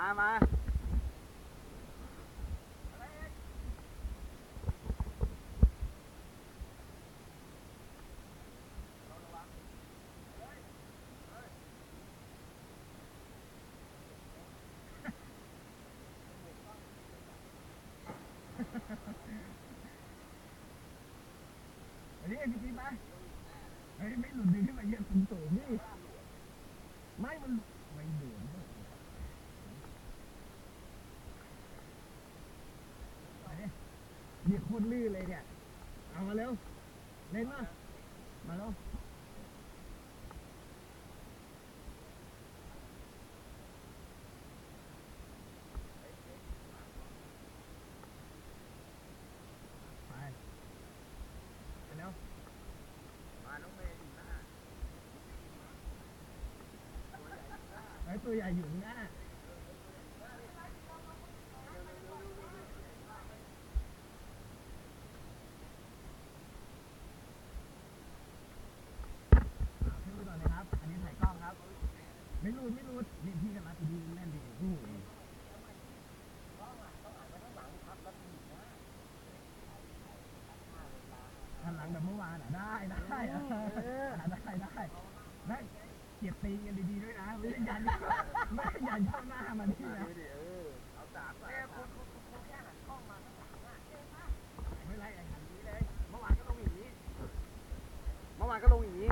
มามาเฮ้ยพี่จีมาเฮ้ยไม่หลุดดึงขึ้นมาเยอะสูงสูงนี่ไม่มันไม่หลุด เนี่ยโคตรลื่นเลยเนี่ย เอามาเร็ว เล่นมา มาเร็วไปไปเร็ว มาน้องเมย์อยู่หน้าไอ้ตัวใหญ่อยู่ข้างหน้า ไม่รู้ไม่รู้นี่พี่จะรับดีแน่นดีโอ้โหหันหลังแบบเมื่อวานอะได้ได้ได้ได้ได้ได้เกียบตีกันดีๆด้วยนะไม่ใช่ยันไม่ใยันย่อหน้ามาที่นะเอาสามแค่คนคนแค่หันกล้องมาก็สามอะไม่ไรอย่างนี้เลยเมื่อวานก็ลงอย่างนี้เมื่อวานก็ลงอย่างนี้